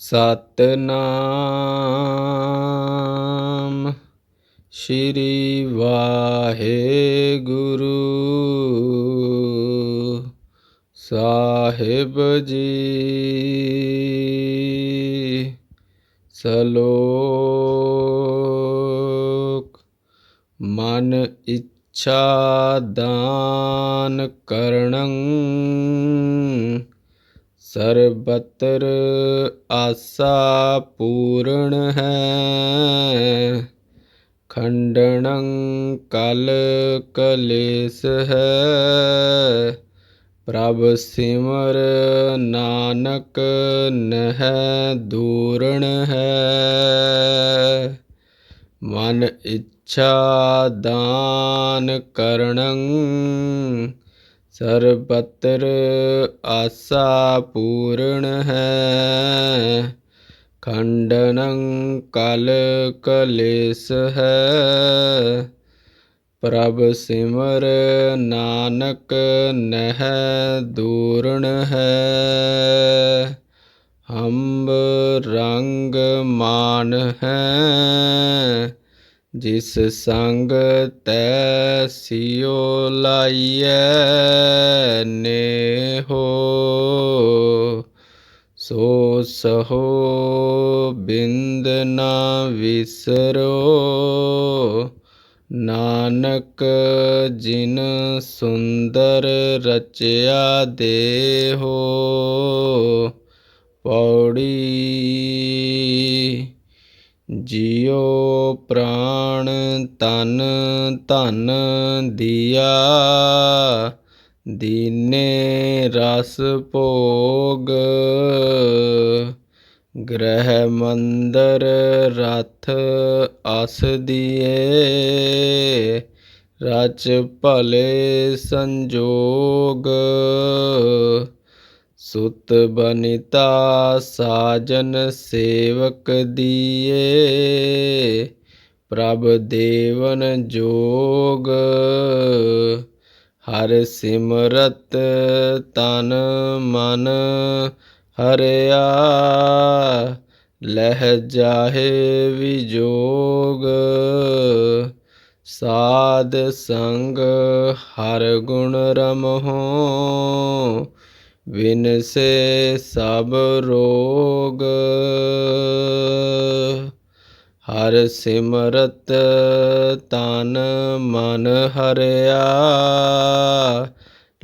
ਸਤਨਾਮ ਸ਼੍ਰੀ ਵਾਹਿਗੁਰੂ ਸਾਹਿਬ ਜੀ। ਸਲੋਕ ਮਨ ਇੱਛਾ ਦਾਨ ਕਰਣੰ ਸਰਬਤਰ ਆਸਾ ਪੂਰਨ ਹੈ। ਖੰਡਣੰ ਕਲ ਕਲੇਸ ਹੈ। ਪ੍ਰਭ ਸਿਮਰ ਨਾਨਕ ਨਹਿ ਦੂਰਣ ਹੈ। ਮਨ ਇੱਛਾ ਦਾਨ ਕਰਣੰ ਸਰਬਤਰ ਆਸਾ ਪੂਰਨ ਹੈ। ਖੰਡਨੰ ਕਲ ਕਲੇਸ ਹੈ। ਪ੍ਰਭ ਸਿਮਰ ਨਾਨਕ ਨਹਿ ਦੂਰਣ ਹੈ। ਹੰਬ ਰੰਗ ਮਾਨ ਹੈ। ਜਿਸ ਸੰਗ ਤੈ ਸਿਓ ਲਾਈਐ ਨੇ ਹੋ ਸੋ ਸਹੋ ਬਿੰਦ ਨਾ ਵਿਸਰੋ। ਨਾਨਕ ਜਿਨ ਸੁੰਦਰ ਰਚਿਆ ਦੇਹੋ, ਪੌੜੀ ਜਿਉ ਪ੍ਰਾਣ ਤਨ ਧਨ ਦਿਆ, ਦੀਨੇ ਰਸ ਭੋਗ। ਗ੍ਰਹਿ ਮੰਦਰ ਰਥ ਅਸ ਦੀਏ, ਰਚ ਭਲੇ ਸੰਜੋਗ। ਸੁਤ ਬਨਿਤਾ ਸਾਜਨ ਸੇਵਕ ਦੀਏ, ਪ੍ਰਭ ਦੇਵਨ ਜੋਗ, ਹਰ ਸਿਮਰਤ ਤਨ ਮਨ ਹਰਿਆ, ਲਹਿ ਜਾਹੇ ਵਿਜੋਗ। ਸਾਧ ਸੰਗ ਹਰ ਗੁਣ ਰਮਹੁ ਵਿਨਸੇ ਸਭ ਰੋਗ। ਹਰ ਸਿਮਰਤ ਤਨ ਮਨ ਹਰਿਆ।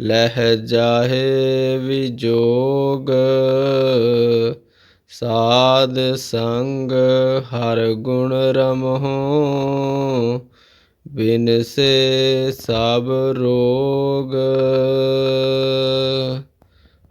ਲਹਿ ਜਾਹੇ ਵਿਜੋਗ। ਸਾਧ ਸੰਗ ਹਰ ਗੁਣ ਰਮਹੁ। ਬਿਨਸੇ ਸਭ ਰੋਗ।